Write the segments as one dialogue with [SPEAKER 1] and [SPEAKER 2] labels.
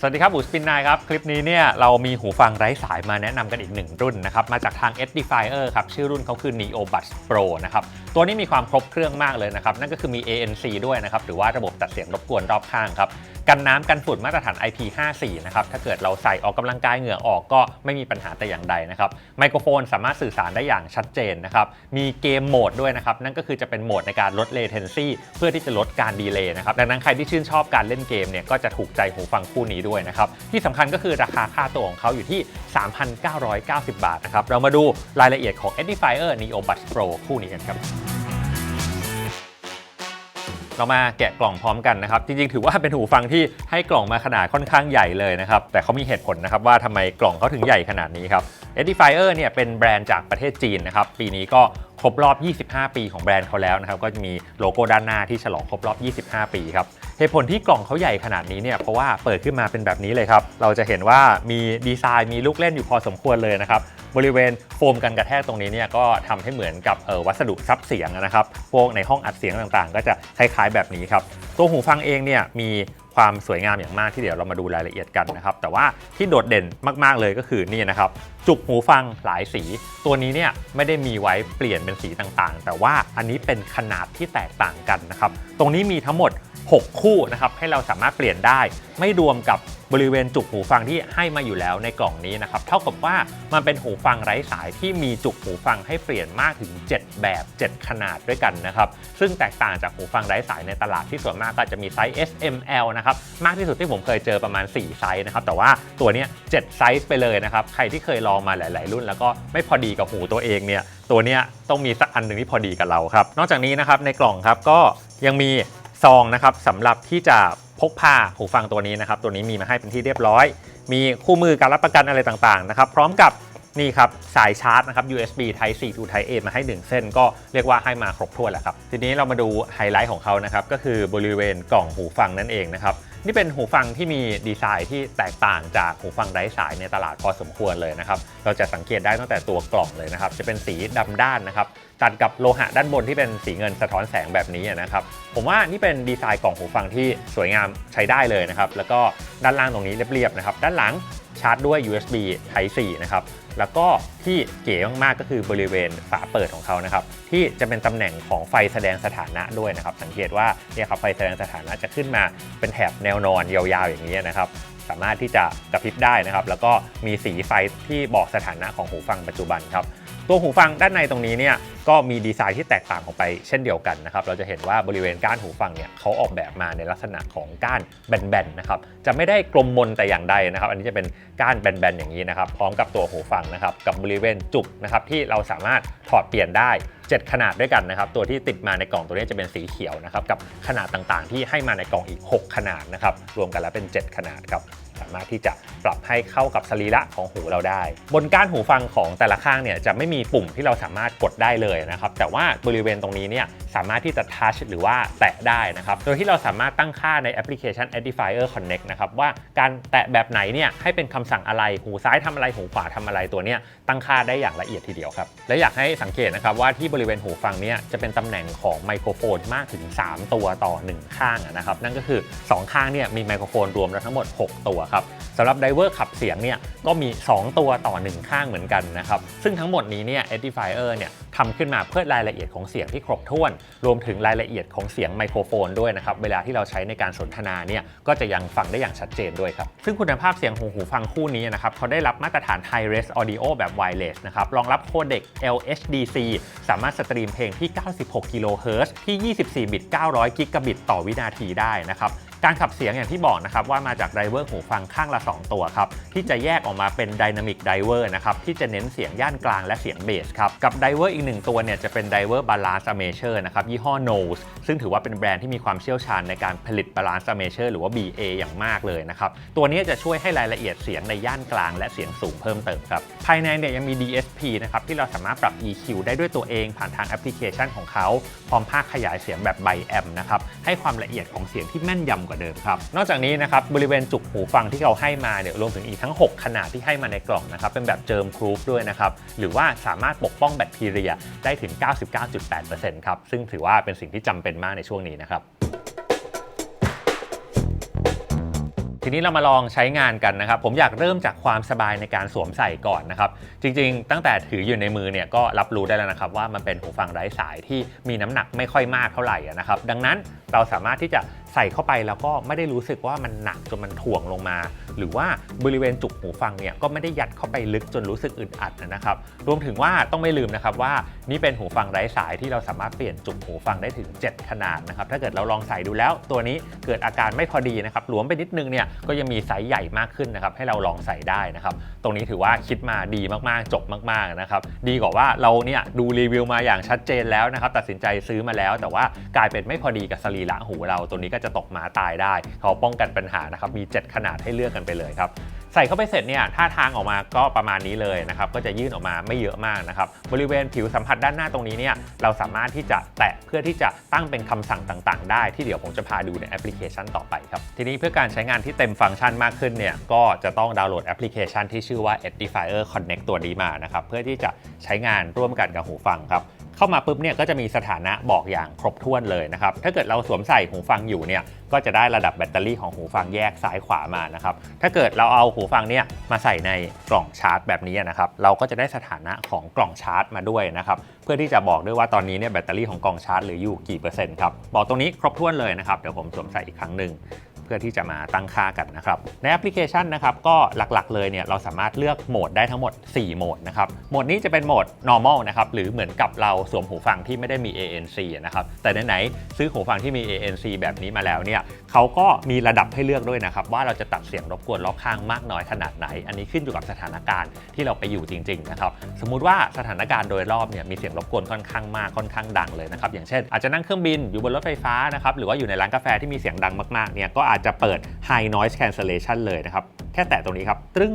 [SPEAKER 1] สวัสดีครับบูสปินนายครับ คลิปนี้เนี่ยเรามีหูฟังไร้สายมาแนะนำกันอีกหนึ่งรุ่นนะครับ มาจากทาง Edifier ครับ ชื่อรุ่นเขาคือ Neo Buds Pro นะครับ ตัวนี้มีความครบเครื่องมากเลยนะครับ นั่นก็คือมี ANC ด้วยนะครับ หรือว่าระบบตัดเสียงรบกวนรอบข้างครับกันน้ำกันฝุ่นมาตรฐาน IP54 นะครับ ถ้าเกิดเราใส่ออกกำลังกายเหงื่อออกก็ไม่มีปัญหาแต่อย่างใดนะครับ ไมโครโฟนสามารถสื่อสารได้อย่างชัดเจนนะครับ มีเกมโหมดด้วยนะครับ นั่นก็คือจะเป็นโหมดในการลด latency เพื่อที่จะลดการดีเลย์นะครับ ดังนั้นใครที่ชื่นชอบการเล่นเกมเนี่ยก็จะถูกใจหูฟังคู่นี้ด้วยนะครับที่สำคัญก็คือราคาค่าตัวของเขาอยู่ที่ 3,990 บาทนะครับเรามาดูรายละเอียดของ Edifier Neo Buds Pro คู่นี้กันครับเรามาแกะกล่องพร้อมกันนะครับ จริงๆ ถือว่าเป็นหูฟังที่ให้กล่องมาขนาดค่อนข้างใหญ่เลยนะครับ แต่เขามีเหตุผลนะครับว่าทำไมกล่องเขาถึงใหญ่ขนาดนี้ครับ Edifier เนี่ยเป็นแบรนด์จากประเทศจีนนะครับ ปีนี้ก็ ครบรอบ 25 ปีของแบรนด์เขาแล้วนะครับก็จะมีโลโก้ด้านหน้าที่ฉลองครบรอบ 25 ปีครับเหตุผลที่กล่องเขาใหญ่ขนาดนี้เนี่ยเพราะว่าเปิดขึ้นมาเป็นแบบนี้เลยครับ เราจะเห็นว่ามีดีไซน์มีลูกเล่นอยู่พอสมควรเลยนะครับ บริเวณโฟมกันกระแทกตรงนี้เนี่ยก็ทำให้เหมือนกับออวัสดุซับเสียงนะครับ พวกในห้องอัดเสียงต่างๆ ก็จะคล้ายๆแบบนี้ครับ ตัวหูฟังเองเนี่ยมี ความสวยงามอย่างมากที่เดี๋ยวเรามาดูรายละเอียดกันนะครับ แต่ว่าที่โดดเด่นมากๆเลยก็คือนี่นะครับจุกหูฟังหลายสี ตัวนี้เนี่ยไม่ได้มีไว้เปลี่ยนเป็นสีต่างๆ แต่ว่าอันนี้เป็นขนาดที่แตกต่างกันนะครับ ตรงนี้มีทั้งหมด 6 คู่นะครับให้เราสามารถเปลี่ยนได้ ไม่รวมกับ บริเวณจุกหูฟังที่ให้มาอยู่แล้วในกล่องนี้นะครับเท่ากับว่ามันเป็นหูฟังไร้สายที่มีจุกหูฟังให้เปลี่ยนมากถึง 7 แบบ 7 ขนาดด้วยกันนะครับซึ่งแตกต่างจากหูฟังไร้สายในตลาดที่ส่วนมากก็จะมีไซส์ S M L นะครับมากที่สุดที่ผมเคยเจอประมาณ 4 ไซส์นะครับแต่ว่าตัวนี้ย7ไซส์ไปเลยนะครับใครที่เคยลองมาหลาย ๆ รุ่น แล้วก็ไม่พอดีกับหูตัวเองเนี่ยตัวนี้ต้องมีสักอันหนึ่งที่พอดีกับเราครับนอกจากนี้นะครับในกล่องครับก็ยังมีซองนะครับสำหรับที่จะ พกพาหูฟังตัวนี้นะครับ ตัวนี้มีมาให้เป็นที่เรียบร้อย มีคู่มือการรับประกันอะไรต่างๆนะครับ พร้อมกับ นี่ครับสายชาร์จนะครับ USB Type C to Type A มาให้ 1 เส้น ก็เรียกว่าให้มาครบถ้วนแล้วครับ ทีนี้เรามาดูไฮไลท์ของเขานะครับ ก็คือบริเวณกล่องหูฟังนั่นเองนะครับ นี่เป็นหูฟังที่มีดีไซน์ที่แตกต่างจากหูฟังไร้สายในตลาดพอสมควรเลยนะครับ เราจะสังเกตได้ตั้งแต่ตัวกล่องเลยนะครับ จะเป็นสีดำด้านนะครับ ตัดกับโลหะด้านบนที่เป็นสีเงินสะท้อนแสงแบบนี้นะครับ ผมว่านี่เป็นดีไซน์กล่องหูฟังที่สวยงามใช้ได้เลยนะครับ แล้วก็ด้านล่างตรงนี้เรียบๆนะครับ ด้านหลัง ชาร์จด้วย USB Type C นะครับ แล้วก็ที่เก๋มากๆก็คือบริเวณฝาเปิดของเขานะครับ ที่จะเป็นตำแหน่งของไฟแสดงสถานะด้วยนะครับ สังเกตว่าเนี่ยครับไฟแสดงสถานะจะขึ้นมาเป็นแถบแนวนอนยาวๆอย่างนี้นะครับสามารถที่จะกระพริบได้นะครับ แล้วก็มีสีไฟที่บอกสถานะของหูฟังปัจจุบันครับ ตัวหูฟังด้านในตรงนี้เนี่ยก็มีดีไซน์ที่แตกต่างออกไปเช่นเดียวกันนะครับ เราจะเห็นว่าบริเวณก้านหูฟังเนี่ยเขาออกแบบมาในลักษณะของก้านแบนๆนะครับ จะไม่ได้กลมมนแต่อย่างใดนะครับ อันนี้จะเป็นก้านแบนๆอย่างนี้นะครับ พร้อมกับตัวหูฟังนะครับ กับบริเวณจุกนะครับที่เราสามารถถอดเปลี่ยนได้ 7 ขนาดด้วยกันนะครับ ตัวที่ติดมาในกล่องตัวนี้จะเป็นสีเขียวนะครับ กับขนาดต่างๆ ที่ให้มาในกล่องอีก 6 ขนาดนะครับ รวมกันแล้วเป็น 7 ขนาดครับ สามารถที่จะปรับให้เข้ากับสรีระของหูเราได้ บนก้านหูฟังของแต่ละข้างเนี่ยจะไม่มีปุ่มที่เราสามารถกดได้เลยนะครับแต่ว่าบริเวณตรงนี้เนี่ยสามารถที่จะทัชหรือว่าแตะได้นะครับโดยที่เราสามารถตั้งค่าในแอปพลิเคชัน Edifier Connect นะครับว่าการแตะแบบไหนเนี่ยให้เป็นคำสั่งอะไรหูซ้ายทำอะไรหูขวาทำอะไรตัวเนี้ยตั้งค่าได้อย่างละเอียดทีเดียวครับและอยากให้สังเกตนะครับว่าที่บริเวณหูฟังเนี่ยจะเป็นตำแหน่งของไมโครโฟนมากถึง 3 ตัวต่อ 1 ข้างนะครับนั่นก็คือ 2 ข้างเนี่ยมีไมโครโฟนรวมแล้วทั้งหมด 6 ตัวครับสำหรับไดเวอร์ขับเสียงเนี่ยก็มี 2 ตัวต่อ 1 ข้างเหมือนกันนะครับซึ่งทั้งหมดนี้เนี่ย Edifier เนี่ยทำขึ้นมาเพื่อรายละเอียดของเสียงที่ครบถ้วน รวมถึงรายละเอียดของเสียงไมโครโฟนด้วยนะครับเวลาที่เราใช้ในการสนทนาเนี่ยก็จะยังฟังได้อย่างชัดเจนด้วยครับซึ่งคุณภาพเสียงหูหูฟังคู่นี้นะครับเขาได้รับมาตรฐาน High Res Audio แบบ Wireless นะครับรองรับโคเด็ก LHDC สามารถสตรีมเพลงที่ 96 กิโลเฮิรตซ์ที่ 24 บิต 900 กิกะบิตต่อวินาทีได้นะครับ การขับเสียงอย่างที่บอกนะครับว่ามาจากไดเวอร์หูฟังข้างละ 2 ตัวครับที่จะแยกออกมาเป็นไดนามิกไดเวอร์นะครับที่จะเน้นเสียงย่านกลางและเสียงเบสครับกับไดเวอร์อีกหนึ่งตัวเนี่ยจะเป็นไดเวอร์บาลานซ์อเมเชอร์นะครับยี่ห้อ Nose ซึ่งถือว่าเป็นแบรนด์ที่มีความเชี่ยวชาญในการผลิตบาลานซ์อเมเชอร์หรือว่า BA อย่างมากเลยนะครับตัวนี้จะช่วยให้รายละเอียดเสียงในย่านกลางและเสียงสูงเพิ่มเติมครับภายในเนี่ยยังมี DSP นะครับที่เราสามารถปรับ EQ ได้ด้วยตัวเองผ่านทางแอปพลิเคชันของเขาพร้อมภาคขยายเสียงแบบไบแอมนะครับให้ความละเอียดของเสียงที่แม่นยำกว่าเดิมครับ นอกจากนี้นะครับบริเวณจุกหูฟังที่เขาให้มาเนี่ยรวมถึงอีกทั้ง 6 ขนาดที่ให้มาในกล่องนะครับเป็นแบบเจิมครูฟด้วยนะครับหรือว่าสามารถปกป้องแบคทีเรียได้ถึง 99.8%ครับซึ่งถือว่าเป็นสิ่งที่จำเป็นมากในช่วงนี้นะครับททีนี้เรามาลองใช้งานกันนะครับ ผมอยากเริ่มจากความสบายในการสวมใส่ก่อนนะครับ จริงๆ ตั้งแต่ถืออยู่ในมือเนี่ยก็รับรู้ได้แล้วนะครับ ว่ามันเป็นหูฟังไร้สายที่มีน้ำหนักไม่ค่อยมากเท่าไหร่นะครับ ดังนั้นเราสามารถที่จะใส่เข้าไปแล้วก็ไม่ได้รู้สึกว่ามันหนักจนมันถ่วงลงมา หรือว่าบริเวณจุกหูฟังเนี่ยก็ไม่ได้ยัดเข้าไปลึกจนรู้สึกอึดอัดนะครับ รวมถึงว่าต้องไม่ลืมนะครับว่านี่เป็นหูฟังไร้สายที่เราสามารถเปลี่ยนจุกหูฟังได้ถึง 7 ขนาดนะครับ ถ้าเกิดเราลองใส่ดูแล้ว ตัวนี้เกิดอาการไม่พอดีนะครับหลวมไปนิดนึงเนี่ยก็ยังมีไซส์ใหญ่มากขึ้นนะครับให้เราลองใส่ได้นะครับ ตรงนี้ถือว่าคิดมาดีมากๆจบมากๆนะครับดีกว่าว่าเราเนี่ยดูรีวิวมาอย่างชัดเจนแล้วนะครับตัดสินใจซื้อมาแล้ว แต่ว่ากลายเป็นไม่พอดีกับสรีระหูเราตัวนี้ก็จะตกหมาตายได้เขาป้องกันปัญหานะครับมี 7 ขนาดให้เลือกกันไปเลยครับใส่เข้าไปเสร็จเนี่ยท่าทางออกมาก็ประมาณนี้เลยนะครับก็จะยื่นออกมาไม่เยอะมากนะครับบริเวณผิวสัมผัสด้านหน้าตรงนี้เนี่ยเราสามารถที่จะแตะเพื่อที่จะตั้งเป็นคำสั่งต่างๆ ได้ที่เดี๋ยวผมจะพาดูในแอปพลิเคชันต่อไปครับทีนี้เพื่อการใช้งานที่เต็มฟังก์ชันมากขึ้นเนี่ยก็จะต้องดาวน์โหลดแอปพลิเคชันที่ชื่อว่า Edifier Connect ตัวนี้มานะครับเพื่อที่จะใช้งานร่วมกันกับหูฟังครับ เข้ามาปุ๊บเนี่ยก็จะมีสถานะบอกอย่างครบถ้วนเลยนะครับ ถ้าเกิดเราสวมใส่หูฟังอยู่เนี่ยก็จะได้ระดับแบตเตอรี่ของหูฟังแยกซ้ายขวามานะครับ ถ้าเกิดเราเอาหูฟังเนี่ยมาใส่ในกล่องชาร์จแบบนี้นะครับ เราก็จะได้สถานะของกล่องชาร์จมาด้วยนะครับ เพื่อที่จะบอกด้วยว่าตอนนี้เนี่ยแบตเตอรี่ของกล่องชาร์จเหลืออยู่กี่เปอร์เซ็นต์ครับ บอกตรงนี้ครบถ้วนเลยนะครับ เดี๋ยวผมสวมใส่อีกครั้งหนึ่ง พื่อที่จะมาตั้งค่ากันนะครับในแอปพลิเคชันนะครับก็หลักๆ เลยเนี่ยเราสามารถเลือกโหมดได้ทั้งหมด 4 โหมดนะครับโหมดนี้จะเป็นโหมด normal นะครับหรือเหมือนกับเราสวมหูฟังที่ไม่ได้มี ANC นะครับแต่ไหนๆซื้อหูฟังที่มี ANC แบบนี้มาแล้วเนี่ยเขาก็มีระดับให้เลือกด้วยนะครับว่าเราจะตัดเสียงรบกวนรอบข้างมากน้อยขนาดไหน อันนี้ขึ้นอยู่กับสถานการณ์ที่เราไปอยู่จริงๆนะครับสมมุติว่าสถานการณ์โดยรอบเนี่ยมีเสียงรบกวนค่อนข้างมากค่อนข้างดังเลยนะครับอย่างเช่น อาจจะนั่งเครื่องบินอยู่บนรถไฟฟ้านะครับหรือว่าอยู่ในร้านกาแฟที่มีเสียงดังมากๆเนี่ยก็อาจจะเปิด High Noise Cancellation เลยนะครับ แค่แตะตรงนี้ครับตรึ้ง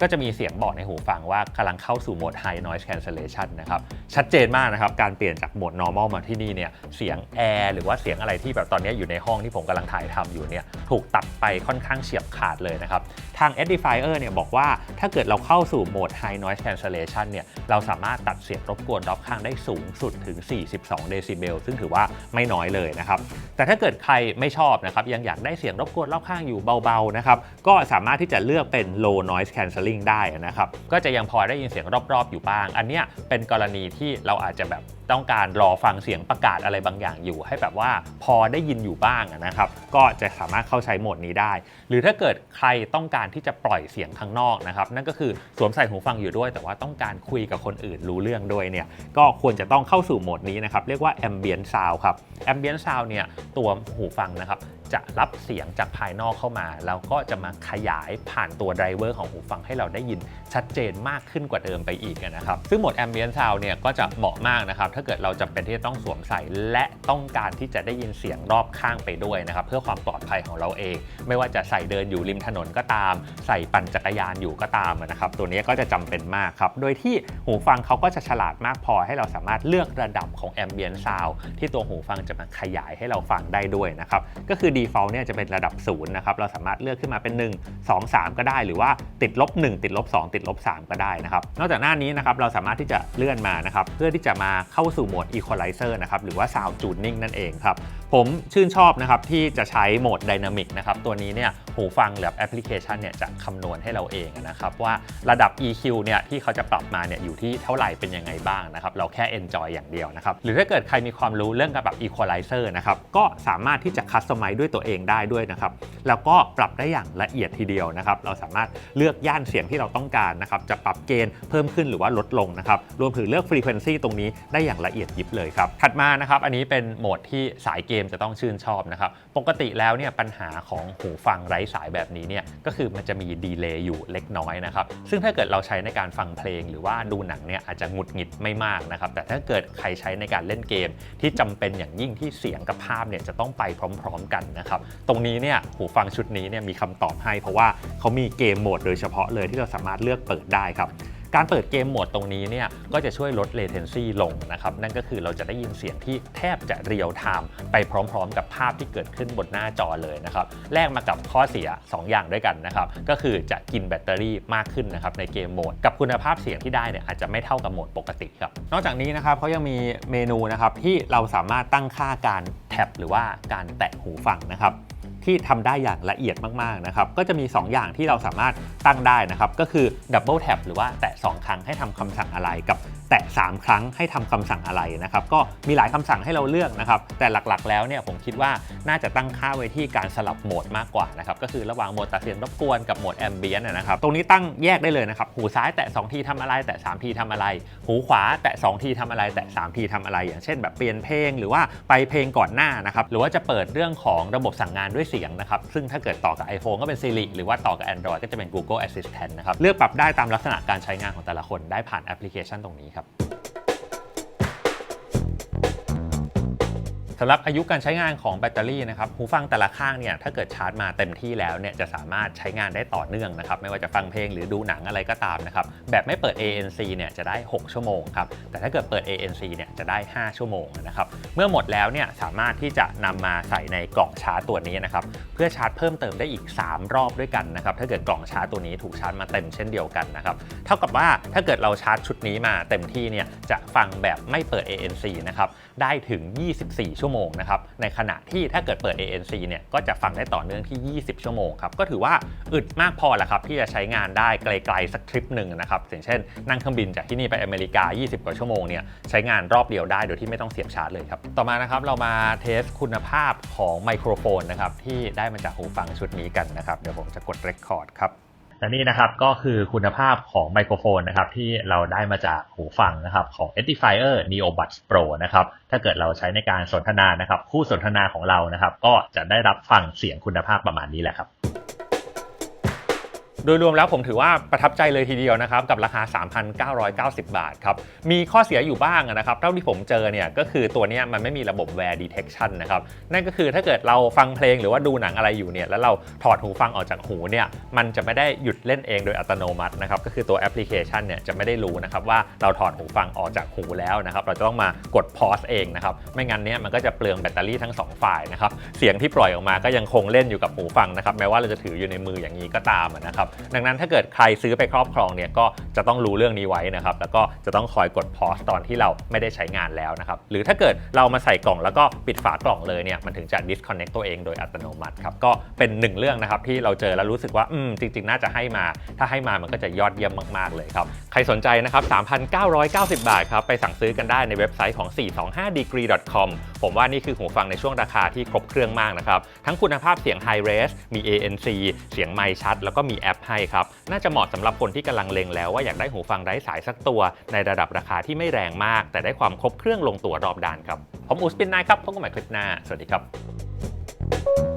[SPEAKER 1] ก็จะมีเสียงบอกในหูฟังว่ากำลังเข้าสู่โหมด High Noise Cancellation นะครับ ชัดเจนมากนะครับ การเปลี่ยนจากโหมด normal มาที่นี่เนี่ยเสียงแอร์หรือว่าเสียงอะไรที่แบบตอนนี้อยู่ในห้องที่ผมกำลังถ่ายทำอยู่เนี่ยถูกตัดไปค่อนข้างเฉียบขาดเลยนะครับทาง Edifier เนี่ยบอกว่าถ้าเกิดเราเข้าสู่โหมด High Noise Cancellation เนี่ยเราสามารถตัดเสียงรบกวนรอบข้างได้สูงสุดถึง 42 เดซิเบลซึ่งถือว่าไม่น้อยเลยนะครับ แต่ถ้าเกิดใครไม่ชอบนะครับยังอยากได้เสียงรบกวนรอบข้างอยู่เบาๆนะครับก็สามารถที่จะเลือกเป็น low noise cancelling ได้นะครับก็จะยังพอได้ยินเสียงรอบๆอยู่บ้าง อันเนี้ยเป็นกรณีที่เราอาจจะแบบต้องการรอฟังเสียงประกาศอะไรบางอย่างอยู่ ให้แบบว่าพอได้ยินอยู่บ้างนะครับ ก็จะสามารถเข้าใช้โหมดนี้ได้ หรือถ้าเกิดใครต้องการที่จะปล่อยเสียงข้างนอกนะครับ นั่นก็คือสวมใส่หูฟังอยู่ด้วย แต่ว่าต้องการคุยกับคนอื่นรู้เรื่องด้วยเนี่ยก็ควรจะต้องเข้าสู่โหมดนี้นะครับเรียกว่า ambient sound ครับ ambient sound เนี่ยตัวหูฟังนะครับ จะรับเสียงจากภายนอกเข้ามา แล้วก็จะมาขยายผ่านตัวไดรเวอร์ของหูฟังให้เราได้ยินชัดเจนมากขึ้นกว่าเดิมไปอีกนะครับ ซึ่งโหมด ambient sound เนี่ยก็จะเหมาะมากนะครับ ถ้าเกิดเราจำเป็นที่จะต้องสวมใส่และต้องการที่จะได้ยินเสียงรอบข้างไปด้วยนะครับ เพื่อความปลอดภัยของเราเอง ไม่ว่าจะใส่เดินอยู่ริมถนนก็ตาม ใส่ปั่นจักรยานอยู่ก็ตามนะครับ ตัวนี้ก็จะจำเป็นมากครับ โดยที่หูฟังเขาก็จะฉลาดมากพอให้เราสามารถเลือกระดับของ ambient sound ที่ตัวหูฟังจะมาขยายให้เราฟังได้ด้วยนะครับ ก็คือดี default เนี่ยจะเป็นระดับ0นะครับเราสามารถเลือกขึ้นมาเป็น 1 2 3 ก็ได้ หรือว่าติดลบ 1 ติดลบ 2 ติดลบ 3 ก็ได้นะครับนอกจากหน้านี้นะครับเราสามารถที่จะเลื่อนมานะครับเพื่อที่จะมาเข้าสู่โหมด equalizer นะครับหรือว่า sound tuning นั่นเองครับ ผมชื่นชอบนะครับที่จะใช้โหมด Dynamic นะครับตัวนี้เนี่ยหูฟังหรือแอปพลิเคชันเนี่ยจะคำนวณให้เราเองนะครับว่าระดับ EQ เนี่ยที่เขาจะปรับมาเนี่ยอยู่ที่เท่าไหร่เป็นยังไงบ้างนะครับเราแค่ enjoy อย่างเดียวนะครับหรือถ้าเกิดใครมีความรู้เรื่องการปรับ equalizer นะครับก็สามารถที่จะ customize ด้วยตัวเองได้ด้วยนะครับแล้วก็ปรับได้อย่างละเอียดทีเดียวนะครับเราสามารถเลือกย่านเสียงที่เราต้องการนะครับจะปรับเกณฑ์เพิ่มขึ้นหรือว่าลดลงนะครับรวมถึงเลือก frequency ตรงนี้ได้อย่างละเอียดยิบเลยครับถัดมานะครับอันนี้เป็นโหมดที่สายเกมจะต้องชื่นชอบนะครับ ปกติแล้วเนี่ยปัญหาของหูฟังไร้สายแบบนี้เนี่ยก็คือมันจะมีดีเลย์อยู่เล็กน้อยนะครับ ซึ่งถ้าเกิดเราใช้ในการฟังเพลงหรือว่าดูหนังเนี่ยอาจจะหงุดหงิดไม่มากนะครับ แต่ถ้าเกิดใครใช้ในการเล่นเกม ที่จำเป็นอย่างยิ่งที่เสียงกับภาพเนี่ยจะต้องไปพร้อม ๆ กันนะครับ ตรงนี้เนี่ยหูฟังชุดนี้เนี่ยมีคำตอบให้ เพราะว่าเขามีเกมโหมดโดยเฉพาะเลยที่เราสามารถเลือกเปิดได้ครับ การเปิดเกมโหมดตรงนี้เนี่ยก็จะช่วยลด latency ลงนะครับ นั่นก็คือเราจะได้ยินเสียงที่แทบจะเรียลไทม์ไปพร้อมๆ กับภาพที่เกิดขึ้นบนหน้าจอเลยนะครับแลกมากับข้อเสีย 2 อย่างด้วยกันนะครับ ก็คือจะกินแบตเตอรี่มากขึ้นนะครับในเกมโหมด กับคุณภาพเสียงที่ได้เนี่ยอาจจะไม่เท่ากับโหมดปกติครับ นอกจากนี้นะครับเขายังมีเมนูนะครับที่เราสามารถตั้งค่าการแท็บหรือว่าการแตะหูฟังนะครับ ที่ทำได้อย่างละเอียดมากๆนะครับก็จะมี 2 อย่างที่เราสามารถตั้งได้นะครับก็คือดับเบิลแท็บหรือว่าแตะ2ครั้งให้ทำคำสั่งอะไรกับ แตะ 3 ครั้งให้ทำคำสั่งอะไรนะครับก็มีหลายคำสั่งให้เราเลือกนะครับแต่หลักๆ แล้วเนี่ยผมคิดว่าน่าจะตั้งค่าไว้ที่การสลับโหมดมากกว่านะครับก็คือระหว่างโหมดตัดเสียงรบกวนกับโหมดแอมเบียนนะครับตรงนี้ตั้งแยกได้เลยนะครับหูซ้ายแตะ 2 ทีทำอะไร แตะ 3 ทีทำอะไร หูขวาแตะ 2 ทีทำอะไร แตะ 3 ทีทำอะไร อย่างเช่น แบบเปลี่ยนเพลงหรือว่าไปเพลงก่อนหน้านะครับหรือว่าจะเปิดเรื่องของระบบสั่งงานด้วยเสียงนะครับซึ่งถ้าเกิดต่อกับ iPhone ก็เป็น Siri หรือว่าต่อกับ Android ก็จะเป็น Google Assistant นะครับเลือกปรับได้ตามลักษณะการใช้งานของแต่ละคนได้ผ่านแอปพลิเคชันตรงนี้ครับำหรับอายุการใช้งานของแบตเตอรี่นะครับหูฟังแต่ละข้างเนี่ยถ้าเกิดชาร์จมาเต็มที่แล้วเนี่ยจะสามารถใช้งานได้ต่อเนื่องนะครับไม่ว่าจะฟังเพลงหรือดูหนังอะไรก็ตามนะครับแบบไม่เปิด ANC เนี่ยจะได้ 6 ชั่วโมงครับแต่ถ้าเกิดเปิด ANC เนี่ยจะได้ 5 ชั่วโมงนะครับเมื่อหมดแล้วเนี่ยสามารถที่จะนำมาใส่ในกล่องชาร์จตัวนี้นะครับเพื่อชาร์จเพิ่มเติมได้อีก 3 รอบด้วยกันนะครับถ้าเกิดกล่องชาร์จตัวนี้ถูกชาร์จมาเต็มเช่นเดียวกันนะครับเท่ากับว่าถ้าเกิดเราชาร์จชุดนี้มาเต็มที่เนี่ยจะฟังแบบไม่เปิด ANC นะครับได้ถึง 24 ชั่วโมงนะครับ ในขณะที่ถ้าเกิดเปิด ANC เนี่ย ก็จะฟังได้ต่อเนื่องที่ 20 ชั่วโมงครับ ก็ถือว่าอึดมากพอแหละครับ ที่จะใช้งานได้ไกลๆสักทริปหนึ่งนะครับ อย่างเช่น นั่งเครื่องบินจากที่นี่ไปอเมริกา 20 กว่าชั่วโมงเนี่ย ใช้งานรอบเดียวได้โดยที่ไม่ต้องเสียบชาร์จเลยครับ ต่อมานะครับ เรามาเทสคุณภาพของไมโครโฟนนะครับ ที่ได้มาจากหูฟังชุดนี้กันนะครับ เดี๋ยวผมจะกด Record ครับ และนี่นะครับก็คือคุณภาพของไมโครโฟนนะครับที่เราได้มาจากหูฟังนะครับของ Edifier Neobuds Pro นะครับถ้าเกิดเราใช้ในการสนทนานะครับคู่สนทนาของเรานะครับก็จะได้รับฟังเสียงคุณภาพประมาณนี้แหละครับ โดยรวมแล้วผมถือว่าประทับใจเลยทีเดียวนะครับกับราคา 3,990 บาทครับ มีข้อเสียอยู่บ้างนะครับเท่าที่ผมเจอเนี่ยก็คือตัวนี้มันไม่มีระบบ wear detection นะครับ นั่นก็คือถ้าเกิดเราฟังเพลงหรือว่าดูหนังอะไรอยู่เนี่ยแล้วเราถอดหูฟังออกจากหูเนี่ยมันจะไม่ได้หยุดเล่นเองโดยอัตโนมัตินะครับก็คือตัวแอปพลิเคชันเนี่ยจะไม่ได้รู้นะครับว่าเราถอดหูฟังออกจากหูแล้วนะครับเราจะต้องมากด pause เองนะครับไม่งั้นเนี่ยมันก็จะเปลืองแบตเตอรี่ทั้งสองฝ่ายนะครับเสียงที่ปล่อยออกมาก็ยังคงเล่นอยู่กับหูฟังนะครับแม้ว่าเราจะถืออยู่ในมืออย่างนี้ก็ตามนะครับดังนั้นถ้าเกิดใครซื้อไปครอบครองเนี่ยก็จะต้องรู้เรื่องนี้ไว้นะครับแล้วก็จะต้องคอยกด pause ตอนที่เราไม่ได้ใช้งานแล้วนะครับหรือถ้าเกิดเรามาใส่กล่องแล้วก็ปิดฝากล่องเลยเนี่ยมันถึงจะ disconnect ตัวเองโดยอัตโนมัติครับก็เป็นหนึ่งเรื่องนะครับที่เราเจอแล้วรู้สึกว่าอืมจริง ๆ น่าจะให้มา ถ้าให้มามันก็จะยอดเยี่ยมมาก ๆ เลยครับใครสนใจนะครับ3,990 บาทครับไปสั่งซื้อกันได้ในเว็บไซต์ของ 425degree.com ผมว่านี่คือหูฟังในช่วงราคาที่ครบเครื่องมากนะครับทั้งคุณภาพเสียง High Res มี ANC เสียงไมชัด แล้วก็มีแอปให้ครับ น่าจะเหมาะสำหรับคนที่กำลังเลงแล้วว่าอยากได้หูฟังไร้สายสักตัว ในระดับราคาที่ไม่แรงมาก แต่ได้ความครบเครื่องลงตัวรอบด้านครับ ผมอูสปินนายครับพบกันใหม่คลิปหน้า สวัสดีครับ